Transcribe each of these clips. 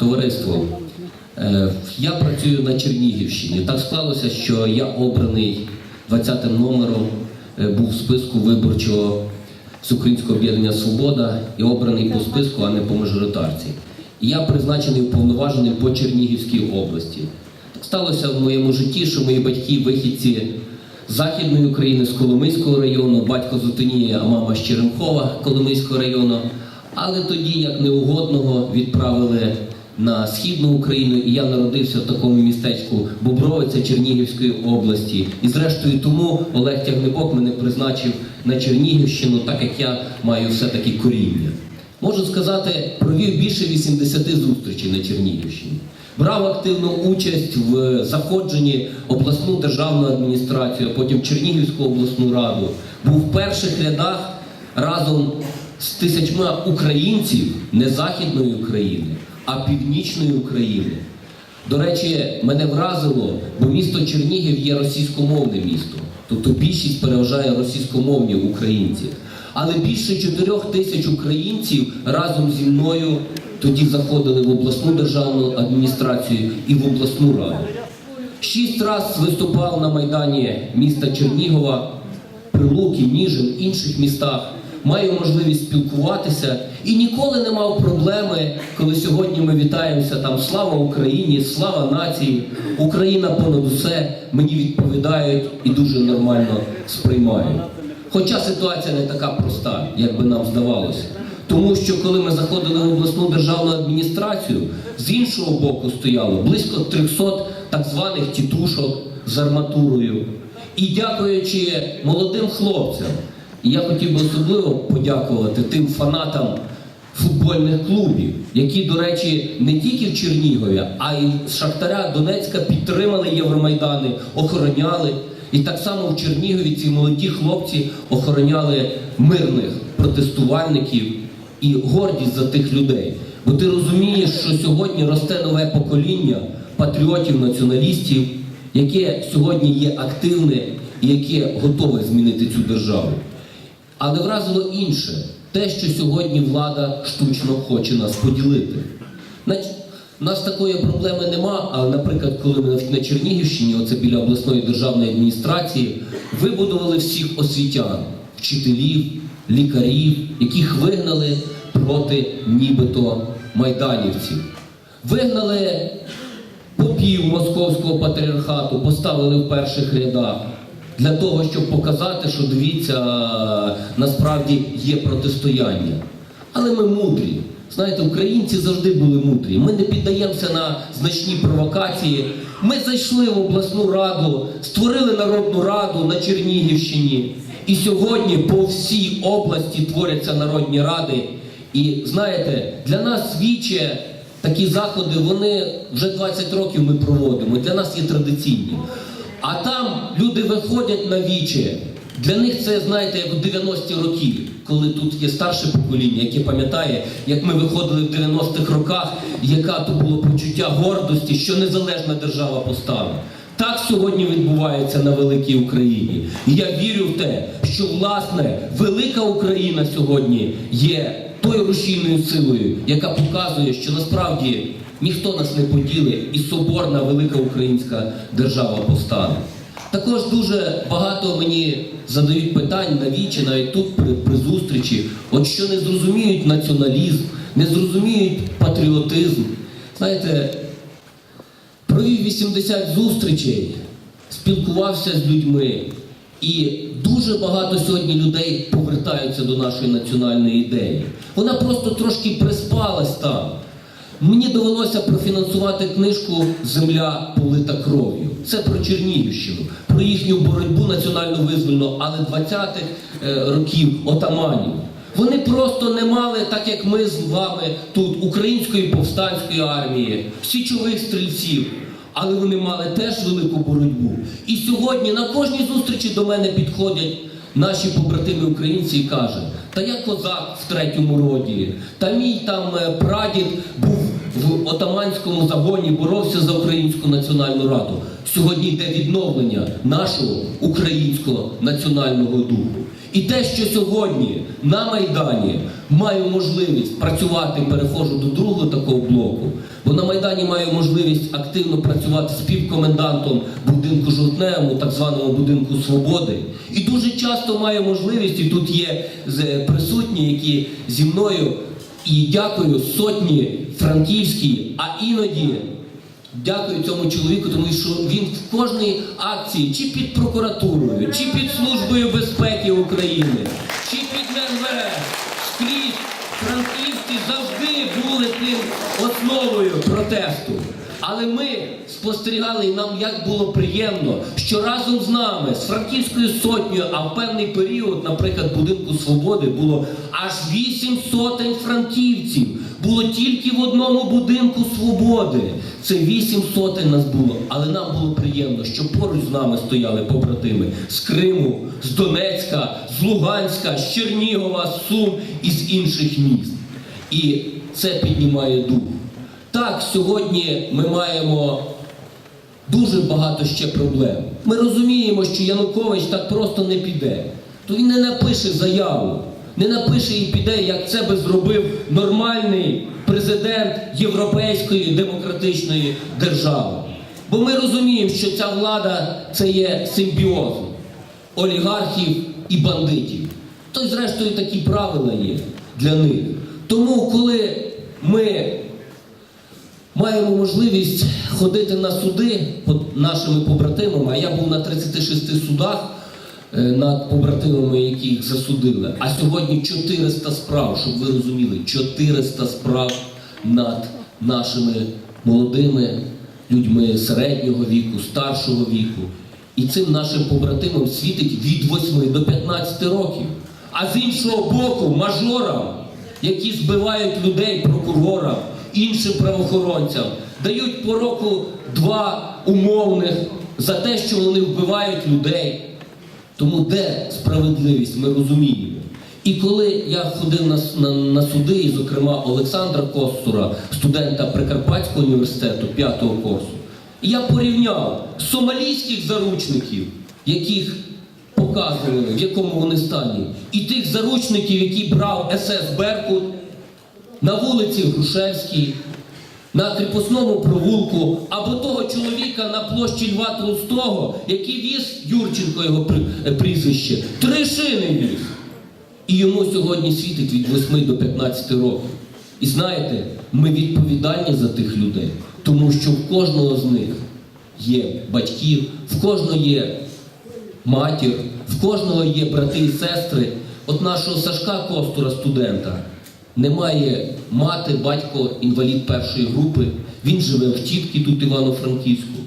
Товариство, е, я працюю на Чернігівщині. Так склалося, що я обраний 20-м номером, е, був в списку виборчого Всеукраїнського об'єднання Свобода і обраний по списку, а не по мажоритарці. І я призначений уповноважений по Чернігівській області. Так сталося в моєму житті, що мої батьки вихідці з Західної України, з Коломийського району, батько з Отиніє, а мама з Черемхова Коломийського району. Але тоді, як неугодного, відправили на східну Україну, і я народився в такому містечку Бобровиця Чернігівської області. І зрештою тому Олег Тягнебок мене призначив на Чернігівщину, так як я маю все-таки коріння. Можу сказати, провів більше 80 зустрічей на Чернігівщині. Брав активну участь в заходженні обласну державну адміністрацію, а потім Чернігівську обласну раду. Був в перших рядах разом з тисячма українців не Західної України, а Північної України. До речі, мене вразило, бо місто Чернігів є російськомовне місто. Тобто більшість переважає російськомовні українці. Але більше 4 тисяч українців разом зі мною тоді заходили в обласну державну адміністрацію і в обласну раду. Шість разів виступав на Майдані міста Чернігова, Прилуки, Ніжин, інших містах. Маю можливість спілкуватися і ніколи не мав проблеми, коли сьогодні ми вітаємося там Слава Україні, слава нації, Україна понад усе мені відповідають і дуже нормально сприймають. Хоча ситуація не така проста, як би нам здавалося. Тому що коли ми заходили в обласну державну адміністрацію, з іншого боку стояло близько 300 так званих тітушок з арматурою. І дякуючи молодим хлопцям, і я хотів би особливо подякувати тим фанатам футбольних клубів, які, до речі, не тільки в Чернігові, а й з Шахтаря Донецька підтримали Євромайдани, охороняли. І так само в Чернігові ці молоді хлопці охороняли мирних протестувальників і гордість за тих людей. Бо ти розумієш, що сьогодні росте нове покоління патріотів, націоналістів, яке сьогодні є активне і яке готове змінити цю державу. Але вразило інше, те, що сьогодні влада штучно хоче нас поділити. У нас такої проблеми нема, але, наприклад, коли ми на Чернігівщині, оце біля обласної державної адміністрації, вибудували всіх освітян, вчителів, лікарів, яких вигнали проти нібито майданівців. Вигнали попів московського патріархату, поставили в перших рядах для того, щоб показати, що дивіться, насправді є протистояння. Але ми мудрі. Знаєте, українці завжди були мудрі. Ми не піддаємося на значні провокації. Ми зайшли в обласну раду, створили народну раду на Чернігівщині. І сьогодні по всій області творяться народні ради. І знаєте, для нас свіче такі заходи, вони вже 20 років ми проводимо. Для нас є традиційні. А там люди виходять на віче. Для них це, знаєте, як в 90-ті роки, коли тут є старше покоління, яке пам'ятає, як ми виходили в 90-х роках, яка то було почуття гордості, що незалежна держава поставила. Так сьогодні відбувається на великій Україні. І я вірю в те, що власне велика Україна сьогодні є тою рушійною силою, яка показує, що насправді ніхто нас не поділить, і соборна велика українська держава постане. Також дуже багато мені задають питань навічі, навіть тут при, при зустрічі, от що не зрозуміють націоналізм, не зрозуміють патріотизм. Знаєте, провів 80 зустрічей, спілкувався з людьми, і дуже багато сьогодні людей повертаються до нашої національної ідеї. Вона просто трошки приспалась там. Мені довелося профінансувати книжку Земля полита кров'ю. Це про Чернігівщину, про їхню боротьбу національно визвольну, але 20-х е, років отаманів. Вони просто не мали, так як ми з вами тут, української повстанської армії, січових стрільців. Але вони мали теж велику боротьбу. І сьогодні на кожній зустрічі до мене підходять наші побратими українці і кажуть, та я козак в третьому роді, та мій там е, прадід був в отаманському загоні, боровся за українську національну раду. Сьогодні йде відновлення нашого українського національного духу. І те, що сьогодні на Майдані маю можливість працювати, переходжу до другого такого блоку, бо на Майдані маю можливість активно працювати співкомендантом будинку жовтневому, так званому будинку свободи. І дуже часто маю можливість, і тут є присутні, які зі мною, і дякую сотні франківські, а іноді Дякую цьому чоловіку, тому що він в кожній акції, чи під прокуратурою, чи під Службою безпеки України, чи під МВС, скрізь франківські завжди були тим основою протесту. Але ми спостерігали і нам як було приємно, що разом з нами, з Франківською сотнею, а в певний період, наприклад, будинку свободи було аж вісім сотень франківців. Було тільки в одному будинку свободи. Це вісім сотень нас було. Але нам було приємно, що поруч з нами стояли побратими з Криму, з Донецька, з Луганська, з Чернігова, з Сум і з інших міст. І це піднімає дух. Так, сьогодні ми маємо дуже багато ще проблем. Ми розуміємо, що Янукович так просто не піде. То він не напише заяву, не напише і піде, як це би зробив нормальний президент Європейської демократичної держави. Бо ми розуміємо, що ця влада це є симбіоз олігархів і бандитів. То й зрештою такі правила є для них. Тому, коли ми маємо можливість ходити на суди нашими побратимами, а я був на 36 судах е, над побратимами, яких засудили. А сьогодні 400 справ, щоб ви розуміли, 400 справ над нашими молодими людьми середнього віку, старшого віку. І цим нашим побратимам світить від 8 до 15 років. А з іншого боку, мажорам, які збивають людей прокурорам, іншим правоохоронцям, дають по року два умовних за те, що вони вбивають людей. Тому де справедливість, ми розуміємо. І коли я ходив на, на, на суди, і, зокрема Олександра Костура, студента Прикарпатського університету п'ятого курсу, я порівняв сомалійських заручників, яких показували, в якому вони стані, і тих заручників, які брав СС Беркут на вулиці Грушевській, на кріпосному провулку, або того чоловіка на площі Льва Толстого, який віз Юрченко його прізвище, три шини віз. І йому сьогодні світить від 8 до 15 років. І знаєте, ми відповідальні за тих людей, тому що в кожного з них є батьків, в кожного є матір, в кожного є брати і сестри. От нашого Сашка Костура, студента, немає мати, батько, інвалід першої групи. Він живе в тітки тут Івано-Франківську.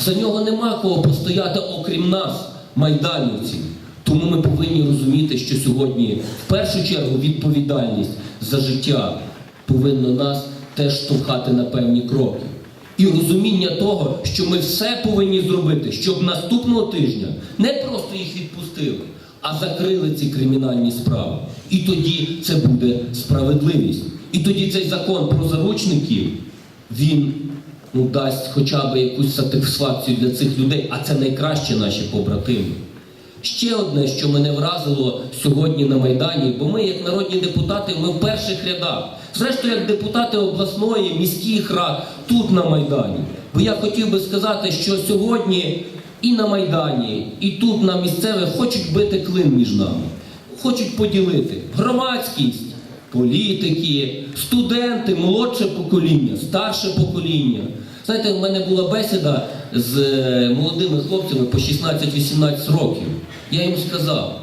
За нього нема кого постояти, окрім нас, майданівців. Тому ми повинні розуміти, що сьогодні в першу чергу відповідальність за життя повинна нас теж штовхати на певні кроки. І розуміння того, що ми все повинні зробити, щоб наступного тижня не просто їх відпустили, а закрили ці кримінальні справи. І тоді це буде справедливість. І тоді цей закон про заручників він ну, дасть хоча б якусь сатисфакцію для цих людей, а це найкраще наші побратими. Ще одне, що мене вразило сьогодні на Майдані, бо ми, як народні депутати, ми в перших рядах. Зрештою, як депутати обласної, міських рад, тут на Майдані. Бо я хотів би сказати, що сьогодні і на Майдані, і тут на місцевих хочуть бити клин між нами, хочуть поділити громадськість, політики, студенти, молодше покоління, старше покоління. Знаєте, в мене була бесіда з е, молодими хлопцями по 16-18 років. Я їм сказав,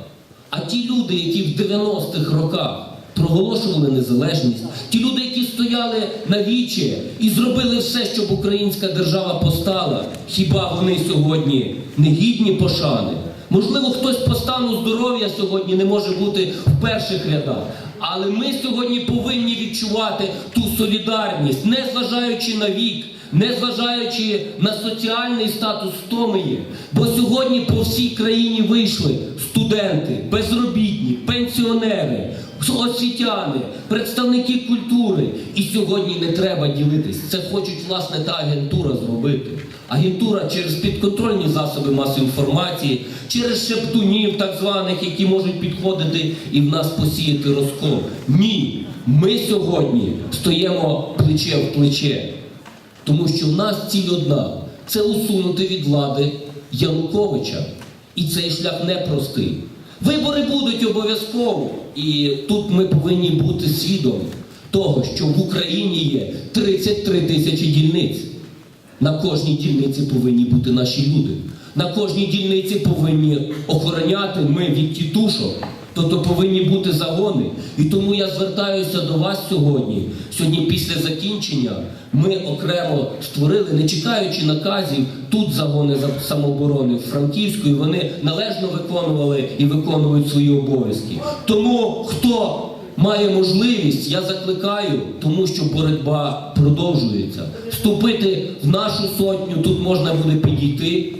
а ті люди, які в 90-х роках проголошували незалежність, ті люди, які стояли на вічі і зробили все, щоб українська держава постала, хіба вони сьогодні не гідні пошани? Можливо, хтось по стану здоров'я сьогодні не може бути в перших рядах. Але ми сьогодні повинні відчувати ту солідарність, не зважаючи на вік, не зважаючи на соціальний статус, є. Бо сьогодні по всій країні вийшли студенти, безробітні, пенсіонери, освітяни, представники культури. І сьогодні не треба ділитись. Це хочуть власне та агентура зробити. Агентура через підконтрольні засоби масової інформації, через шептунів, так званих, які можуть підходити і в нас посіяти розкол. Ні, ми сьогодні стоїмо плече в плече. Тому що в нас ціль одна це усунути від влади Януковича. І цей шлях непростий. Вибори будуть обов'язково. І тут ми повинні бути свідомі того, що в Україні є 33 тисячі дільниць. На кожній дільниці повинні бути наші люди. На кожній дільниці повинні охороняти ми від тітушок. Тобто повинні бути загони. І тому я звертаюся до вас сьогодні. Сьогодні, після закінчення, ми окремо створили, не чекаючи наказів, тут загони самооборони в Франківську, і вони належно виконували і виконують свої обов'язки. Тому хто має можливість, я закликаю, тому що боротьба продовжується. Вступити в нашу сотню тут можна буде підійти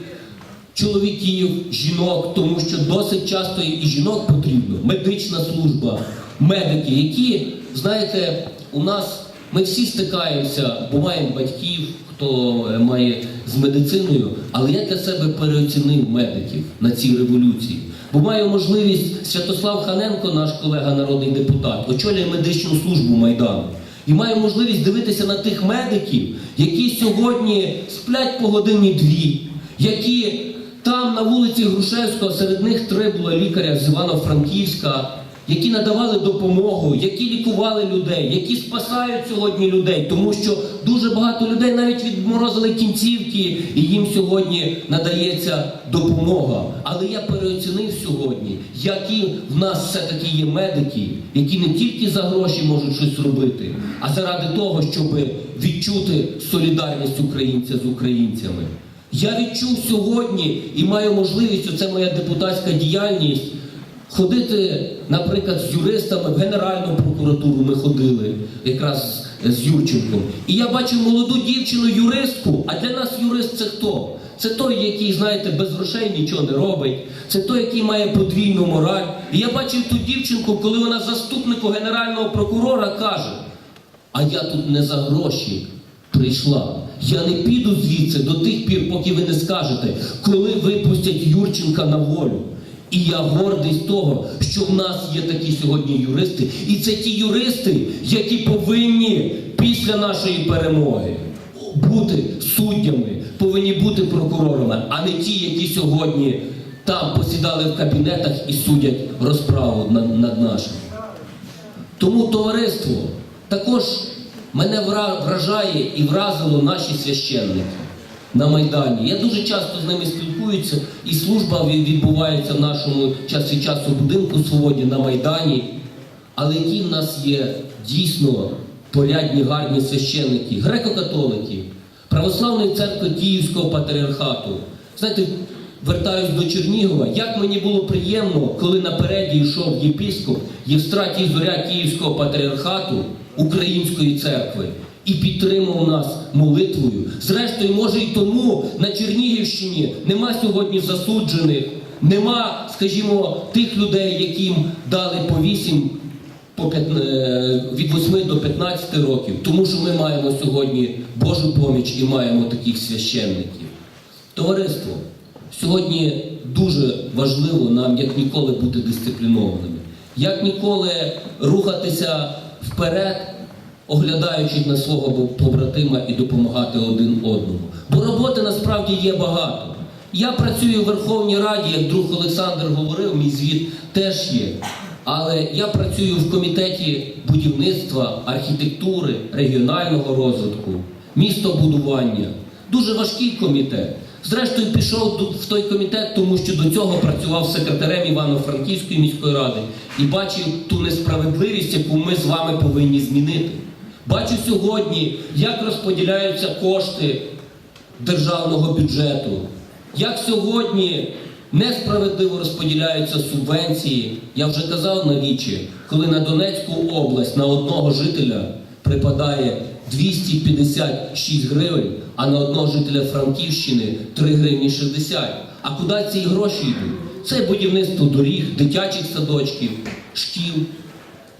чоловіків, жінок, тому що досить часто і жінок потрібно, медична служба, медики, які, знаєте, у нас ми всі стикаємося, бо батьків, хто е, має з медициною, але я для себе переоцінив медиків на цій революції. Бо маю можливість Святослав Ханенко, наш колега народний депутат, очолює медичну службу Майдану. І маю можливість дивитися на тих медиків, які сьогодні сплять по годині дві, які там на вулиці Грушевського, серед них три було лікаря з Івано-Франківська, які надавали допомогу, які лікували людей, які спасають сьогодні людей, тому що дуже багато людей навіть відморозили кінцівки, і їм сьогодні надається допомога. Але я переоцінив сьогодні, які в нас все-таки є медики, які не тільки за гроші можуть щось робити, а заради того, щоб відчути солідарність українця з українцями. Я відчув сьогодні і маю можливість, оце моя депутатська діяльність, ходити, наприклад, з юристами в Генеральну прокуратуру ми ходили, якраз з Юрченком. І я бачив молоду дівчину юристку, а для нас юрист це хто? Це той, який, знаєте, без грошей нічого не робить. Це той, який має подвійну мораль. І я бачив ту дівчинку, коли вона заступнику генерального прокурора каже: а я тут не за гроші прийшла. Я не піду звідси до тих пір, поки ви не скажете, коли випустять Юрченка на волю. І я гордий того, що в нас є такі сьогодні юристи. І це ті юристи, які повинні після нашої перемоги бути суддями, повинні бути прокурорами, а не ті, які сьогодні там посідали в кабінетах і судять розправу над, над нашим. Тому товариство також мене вражає і вразило наші священники на Майдані. Я дуже часто з ними спілкуюся, і служба відбувається в нашому час від часу будинку свободі на Майдані. Але які в нас є дійсно порядні, гарні священники, греко-католики, Православної церкви Київського патріархату. Знаєте, вертаюсь до Чернігова, як мені було приємно, коли напереді йшов єпіскоп Євстратій Зоря Київського патріархату Української церкви і підтримав нас молитвою. Зрештою, може і тому на Чернігівщині нема сьогодні засуджених, нема, скажімо, тих людей, яким дали по вісім по п'ят- е, від 8 до 15 років, тому що ми маємо сьогодні Божу поміч і маємо таких священників. Товариство, сьогодні дуже важливо нам як ніколи бути дисциплінованими, як ніколи рухатися вперед, оглядаючись на свого побратима і допомагати один одному. Бо роботи насправді є багато. Я працюю в Верховній Раді, як друг Олександр говорив, мій звіт теж є. Але я працюю в комітеті будівництва, архітектури, регіонального розвитку, містобудування. Дуже важкий комітет. Зрештою, пішов в той комітет, тому що до цього працював секретарем Івано-Франківської міської ради і бачив ту несправедливість, яку ми з вами повинні змінити. Бачу сьогодні, як розподіляються кошти державного бюджету, як сьогодні несправедливо розподіляються субвенції. Я вже казав на вічі, коли на Донецьку область на одного жителя припадає 256 гривень, а на одного жителя Франківщини 3 гривні 60. А куди ці гроші йдуть? Це будівництво доріг, дитячих садочків, шкіл.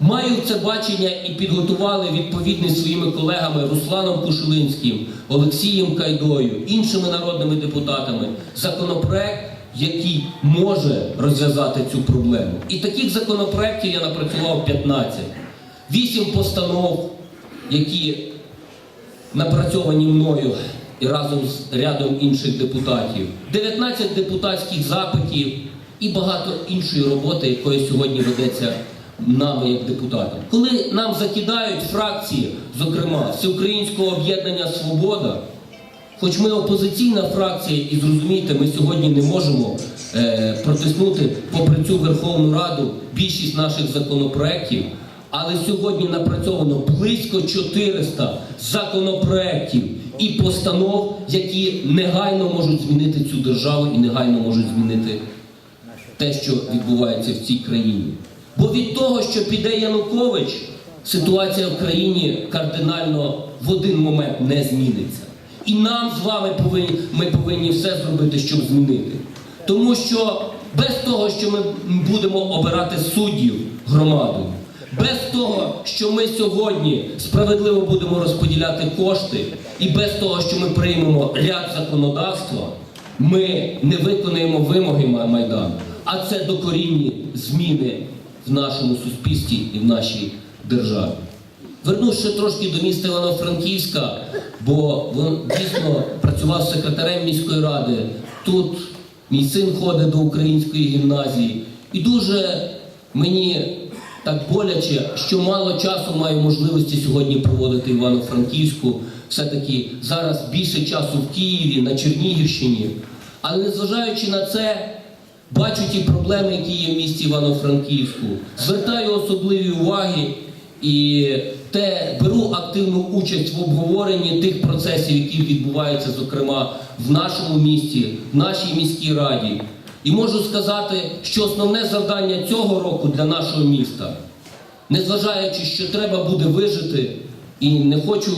Маю це бачення і підготували відповідний своїми колегами Русланом Кушелинським, Олексієм Кайдою, іншими народними депутатами законопроект, який може розв'язати цю проблему. І таких законопроєктів я напрацював 15. Вісім постанов, які напрацьовані мною і разом з рядом інших депутатів, 19 депутатських запитів і багато іншої роботи, якої сьогодні ведеться нами як депутатам. Коли нам закидають фракції, зокрема Всеукраїнського об'єднання Свобода, хоч ми опозиційна фракція, і зрозумійте, ми сьогодні не можемо е, протиснути попри цю Верховну Раду більшість наших законопроєктів, але сьогодні напрацьовано близько 400 законопроєктів і постанов, які негайно можуть змінити цю державу і негайно можуть змінити те, що відбувається в цій країні. Бо від того, що піде Янукович, ситуація в країні кардинально в один момент не зміниться. І нам з вами повинні, ми повинні все зробити, щоб змінити. Тому що без того, що ми будемо обирати суддів громадою, без того, що ми сьогодні справедливо будемо розподіляти кошти, і без того, що ми приймемо ряд законодавства, ми не виконаємо вимоги Майдану. А це докорінні зміни в нашому суспільстві і в нашій державі. Вернусь ще трошки до міста Івано-Франківська, бо він дійсно працював секретарем міської ради. Тут мій син ходить до української гімназії. І дуже мені так боляче, що мало часу маю можливості сьогодні проводити Івано-Франківську. Все-таки зараз більше часу в Києві, на Чернігівщині. Але незважаючи на це, бачу ті проблеми, які є в місті Івано-Франківську. Звертаю особливі уваги і те беру активну участь в обговоренні тих процесів, які відбуваються, зокрема в нашому місті, в нашій міській раді. І можу сказати, що основне завдання цього року для нашого міста, незважаючи, що треба буде вижити, і не хочу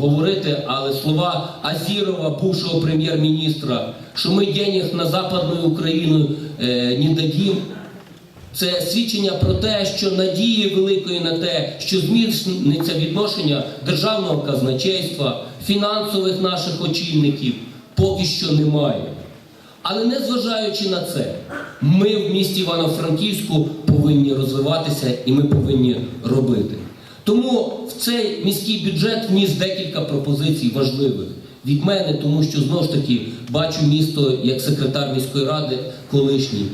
говорити, але слова Азірова, бувшого прем'єр-міністра, що ми денег на Западну Україну е, не дадим, це свідчення про те, що надії великої на те, що зміниться відношення державного казначейства, фінансових наших очільників, поки що немає. Але незважаючи на це, ми в місті Івано-Франківську повинні розвиватися і ми повинні робити. Тому в цей міський бюджет вніс декілька пропозицій важливих від мене, тому що знову ж таки бачу місто як секретар міської ради колишній.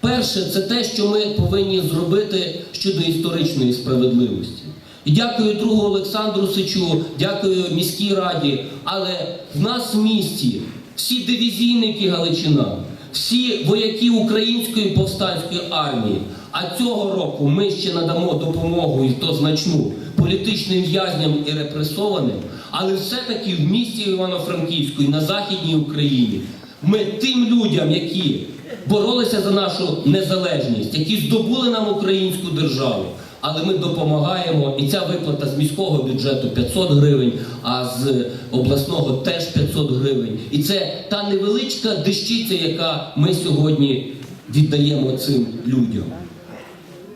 Перше, це те, що ми повинні зробити щодо історичної справедливості. І дякую другу Олександру Сичу, дякую міській раді. Але в нас в місті всі дивізійники Галичина, всі вояки української повстанської армії. А цього року ми ще надамо допомогу і то значну політичним в'язням і репресованим. Але все-таки в місті Івано-Франківську і на Західній Україні ми тим людям, які боролися за нашу незалежність, які здобули нам українську державу. Але ми допомагаємо, і ця виплата з міського бюджету 500 гривень, а з обласного теж 500 гривень. І це та невеличка дещиця, яка ми сьогодні віддаємо цим людям.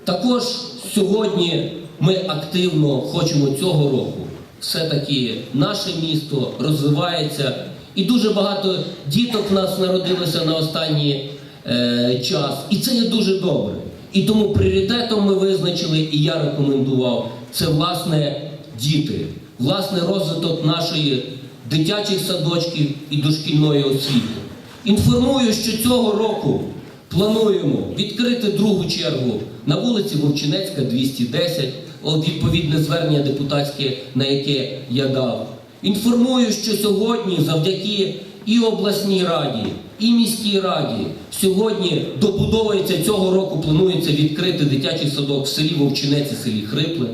Також сьогодні ми активно хочемо цього року. Все-таки наше місто розвивається, і дуже багато діток в нас народилося на останній е, час. І це є дуже добре. І тому пріоритетом ми визначили, і я рекомендував, це власне діти, власне розвиток нашої дитячих садочків і дошкільної освіти. Інформую, що цього року плануємо відкрити другу чергу на вулиці Вовчинецька, 210, от відповідне звернення депутатське, на яке я дав. Інформую, що сьогодні завдяки і обласній раді, і міській раді сьогодні добудовується цього року, планується відкрити дитячий садок в селі Вовчинець і селі Хрипле.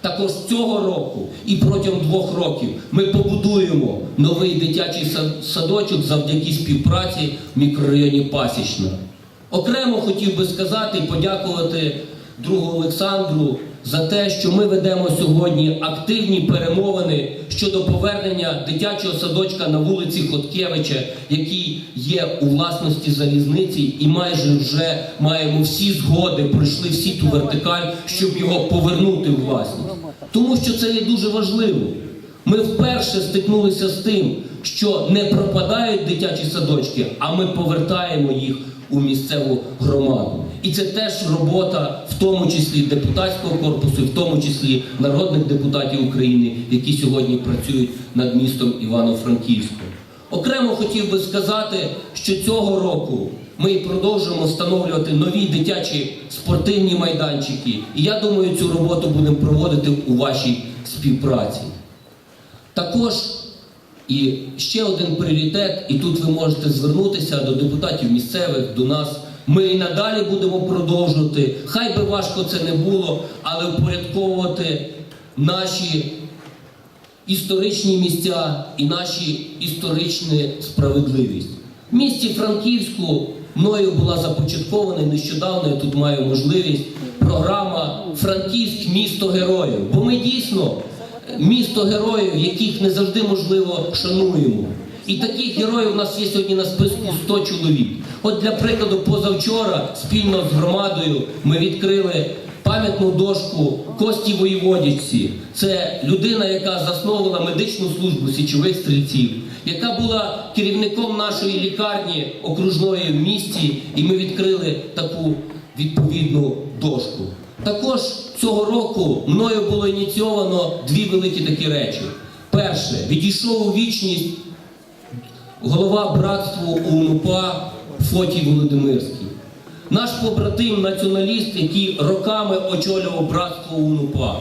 Також цього року і протягом двох років ми побудуємо новий дитячий садочок завдяки співпраці в мікрорайоні Пасічна. Окремо хотів би сказати і подякувати другу Олександру за те, що ми ведемо сьогодні активні перемовини щодо повернення дитячого садочка на вулиці Хоткевича, який є у власності залізниці, і майже вже маємо всі згоди, пройшли всі ту вертикаль, щоб його повернути у власність. Тому що це є дуже важливо. Ми вперше стикнулися з тим, що не пропадають дитячі садочки, а ми повертаємо їх у місцеву громаду. І це теж робота, в тому числі депутатського корпусу, в тому числі народних депутатів України, які сьогодні працюють над містом Івано-Франківського. Окремо хотів би сказати, що цього року ми продовжуємо встановлювати нові дитячі спортивні майданчики. І я думаю, цю роботу будемо проводити у вашій співпраці. Також і ще один пріоритет, і тут ви можете звернутися до депутатів місцевих, до нас. Ми і надалі будемо продовжувати. Хай би важко це не було, але впорядковувати наші історичні місця і наші історичну справедливість. В місті Франківську мною була започаткована нещодавно я тут маю можливість програма Франківськ місто героїв. Бо ми дійсно місто героїв, яких не завжди можливо шануємо. І таких героїв у нас є сьогодні на списку 100 чоловік. От для прикладу, позавчора спільно з громадою ми відкрили пам'ятну дошку Кості Воєводівці. Це людина, яка засновувала медичну службу січових стрільців, яка була керівником нашої лікарні окружної в місті, і ми відкрили таку відповідну дошку. Також цього року мною було ініційовано дві великі такі речі. Перше, відійшов у вічність голова братству УНУПА Фотій Володимирський. Наш побратим, націоналіст, який роками очолював братство УНУПА.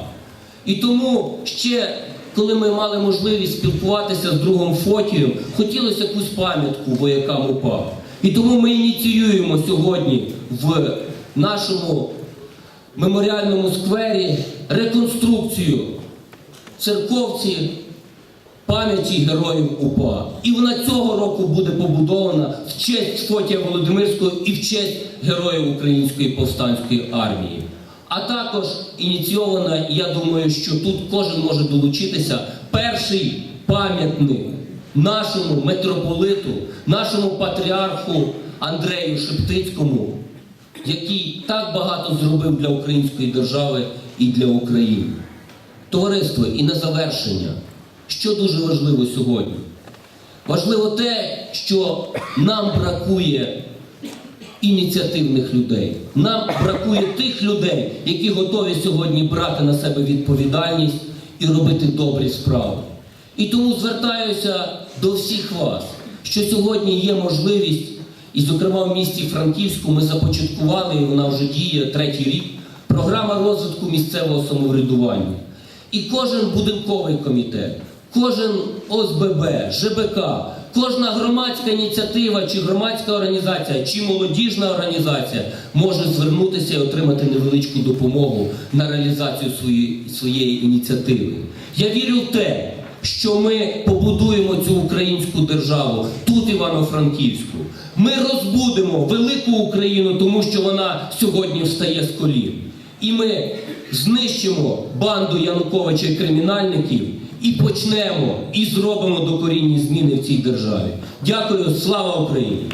І тому ще, коли ми мали можливість спілкуватися з другом Фотієм, хотілося якусь пам'ятку воякам УПА. І тому ми ініціюємо сьогодні в нашому меморіальному сквері реконструкцію церковці пам'яті героїв УПА. І вона цього року буде побудована в честь Фотія Володимирського і в честь героїв Української повстанської армії. А також ініційована, я думаю, що тут кожен може долучитися, перший пам'ятник нашому митрополиту, нашому патріарху Андрею Шептицькому, який так багато зробив для української держави і для України. Товариство, і на завершення, що дуже важливо сьогодні? Важливо те, що нам бракує ініціативних людей. Нам бракує тих людей, які готові сьогодні брати на себе відповідальність і робити добрі справи. І тому звертаюся до всіх вас, що сьогодні є можливість, і, зокрема, в місті Франківську ми започаткували, і вона вже діє третій рік, програма розвитку місцевого самоврядування. І кожен будинковий комітет, кожен ОСББ, ЖБК, кожна громадська ініціатива, чи громадська організація, чи молодіжна організація може звернутися і отримати невеличку допомогу на реалізацію своєї, своєї ініціативи. Я вірю в те, що ми побудуємо цю українську державу тут, Івано-Франківську. Ми розбудемо велику Україну, тому що вона сьогодні встає з колін. І ми знищимо банду Януковича і кримінальників і почнемо і зробимо докорінні зміни в цій державі. Дякую, слава Україні!